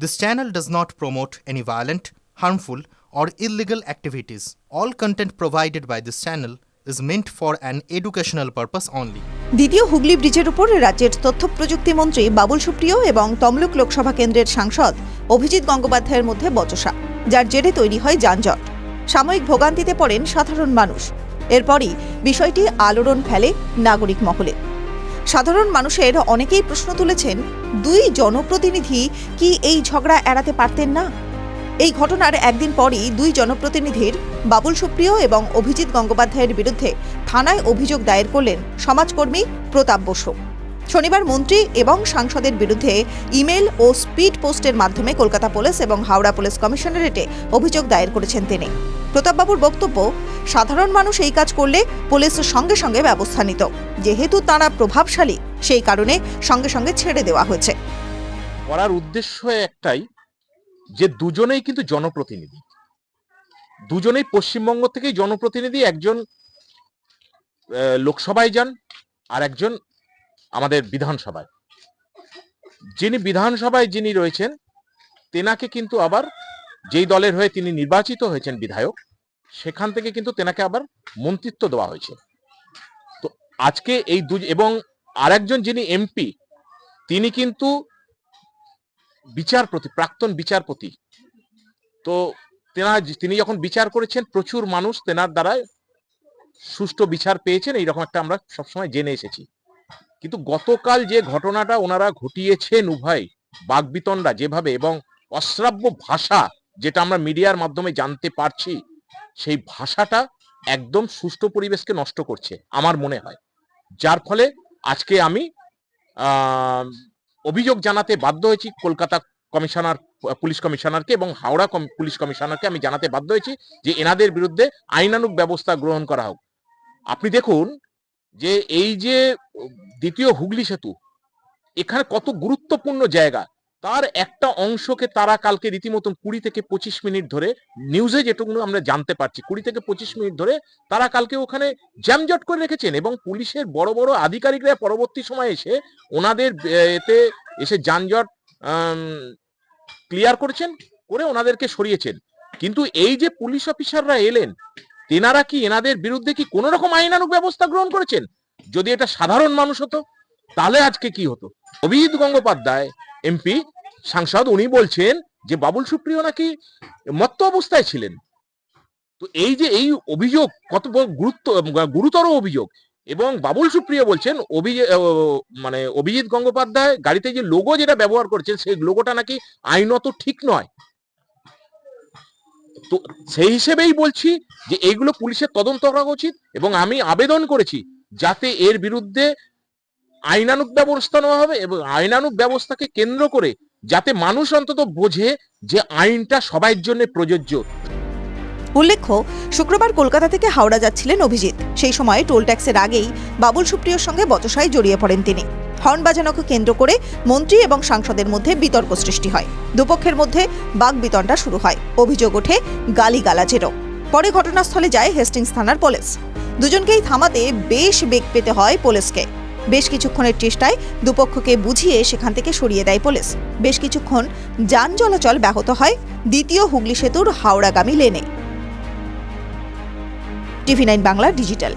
This channel does not promote any violent, harmful, or illegal activities. All content provided by this channel is meant for an educational purpose only. দ্বিতীয় হুগলি ব্রিজের উপর রাজ্যের তথ্য প্রযুক্তি মন্ত্রী বাবুল সুপ্রিয় এবং তমলুক লোকসভা কেন্দ্রের সাংসদ অভিজিৎ গঙ্গোপাধ্যায়ের মধ্যে বচসা যার জেরে তৈরি হয় যানজট সাময়িক ভোগান্তিতে পড়েন সাধারণ মানুষ এরপরই বিষয়টি আলোড়ন ফেলে নাগরিক মহলে সাধারণ মানুষের অনেকেই প্রশ্ন তুলেছেন, দুই জনপ্রতিনিধি কি এই ঝগড়া এড়াতে পারতেন না? এই ঘটনার একদিন পরই দুই জনপ্রতিনিধির বাবুল সুপ্রিয় এবং অভিজিৎ গঙ্গোপাধ্যায়ের বিরুদ্ধে থানায় অভিযোগ দায়ের করলেন সমাজকর্মী প্রতাপ বসু। শনিবার মন্ত্রী এবং সাংসদের বিরুদ্ধে ইমেল ও স্পিড পোস্টের মাধ্যমে কলকাতা পুলিশ এবং হাওড়া পুলিশ কমিশনারেটে অভিযোগ দায়ের করেছেন তিনি। প্রতাপবাবুর বক্তব্য, সাধারণ মানুষ এই কাজ করলে পুলিশ সঙ্গে সঙ্গে ব্যবস্থা নিত। যেহেতু তারা প্রভাবশালী, সেই কারণে সঙ্গে সঙ্গে ছেড়ে দেওয়া হয়েছে। করার উদ্দেশ্য একটাই যে দুজনেই কিন্তু জনপ্রতিনিধি। দুজনেই পশ্চিমবঙ্গ থেকেই জনপ্রতিনিধি, একজন লোকসভায় যান আর একজন আমাদের বিধানসভায়। যিনি বিধানসভায় যিনি রয়েছেন, তেনাকে কিন্তু আবার যেই দলের হয়ে তিনি নির্বাচিত হয়েছেন বিধায়ক, সেখান থেকে কিন্তু তেনাকে আবার মন্ত্রিত্ব দেওয়া হয়েছে। তো আজকে এই দু এবং আরেকজন যিনি এমপি, তিনি কিন্তু বিচারপতি, প্রাক্তন বিচারপতি। তো তেনা তিনি যখন বিচার করেছেন, প্রচুর মানুষ তেনার দ্বারায় সুষ্ঠু বিচার পেয়েছেন, এইরকম একটা আমরা সবসময় জেনে এসেছি। কিন্তু গতকাল যে ঘটনাটা ওনারা ঘটিয়েছেন উভয় বাগবিতণ্ডা যেভাবে এবং অশ্রাব্য ভাষা যেটা আমরা মিডিয়ার মাধ্যমে জানতে পারছি, সেই ভাষাটা একদম সুষ্ঠু পরিবেশকে নষ্ট করছে, আমার মনে হয়। যার ফলে আজকে আমি অভিযোগ জানাতে বাধ্য হয়েছি কলকাতা কমিশনার, পুলিশ কমিশনারকে এবং হাওড়া পুলিশ কমিশনারকে আমি জানাতে বাধ্য হয়েছি যে এনাদের বিরুদ্ধে আইনানুগ ব্যবস্থা গ্রহণ করা হোক। আপনি দেখুন যে এই যে দ্বিতীয় হুগলি সেতু, এখানে কত গুরুত্বপূর্ণ জায়গা। তার একটা অংশকে তারা কালকে রীতিমতন কুড়ি থেকে পঁচিশ মিনিট ধরে নিউজে যেটুকু আমরা জানতে পারছি, কুড়ি থেকে পঁচিশ মিনিট ধরে তারা কালকে ওখানে জ্যামজট করে রেখেছেন এবং পুলিশের বড় বড় আধিকারিকরা পরবর্তী সময় এসে ওনাদের এতে এসে যানজট ক্লিয়ার করেছেন, করে ওনাদেরকে সরিয়েছেন। কিন্তু এই যে পুলিশ অফিসাররা এলেন, তেনারা কি এনাদের বিরুদ্ধে কি কোনো রকম আইনানুগ ব্যবস্থা গ্রহণ করেছেন? যদি এটা সাধারণ মানুষ হতো, তাহলে আজকে কি হতো? অভিজিৎ গঙ্গোপাধ্যায় এমপি, সাংসদ, উনি বলছেন যে বাবুল সুপ্রিয় নাকি মত্ত অবস্থায় ছিলেন। তো এই যে এই অভিযোগ, কত গুরুত্ব, গুরুতর অভিযোগ, এবং বাবুল সুপ্রিয় বলছেন মানে অভিজিৎ গঙ্গোপাধ্যায় গাড়িতে যে লোগো যেটা ব্যবহার করছেন, সেই লোগোটা নাকি আইনত ঠিক নয়। তো সেই হিসেবেই বলছি যে এইগুলো পুলিশের তদন্ত করা উচিত, এবং আমি আবেদন করেছি যাতে এর বিরুদ্ধে আইনানুগ ব্যবস্থা নেওয়া হবে এবং আইনানুগ ব্যবস্থাকে কেন্দ্র করে যাতে মানুষ অন্তত বোঝে যে আইনটা সবার জন্য প্রযোজ্য। উল্লেখ্য, শুক্রবার কলকাতা থেকে হাওড়া যাচ্ছিলেন অভিজিৎ। সেই সময় টোল ট্যাক্সের আগেই বাবুল সুপ্রিয়র সঙ্গে বচসায় জড়িয়ে পড়েন তিনি। হর্ন বাজানোকে কেন্দ্র করে মন্ত্রী এবং সাংসদের মধ্যে বিতর্ক সৃষ্টি হয়। দুপক্ষের মধ্যে বাক বিতণ্ডা শুরু হয়। অভিযোগ ওঠে গালিগালাজেরও। পরে ঘটনাস্থলে যায় হেস্টিংস থানার পুলিশ। দুজনকেই থামাতে বেশ বেগ পেতে হয় পুলিশকে। বেশ কিছুক্ষণের চেষ্টায় দুপক্ষকে বুঝিয়ে সেখান থেকে সরিয়ে দেয় পুলিশ। বেশ কিছুক্ষণ যান চলাচল ব্যাহত হয়। দ্বিতীয় হুগলি সেতুর হাওড়াগামী লেনে। TV nine Bangla digital.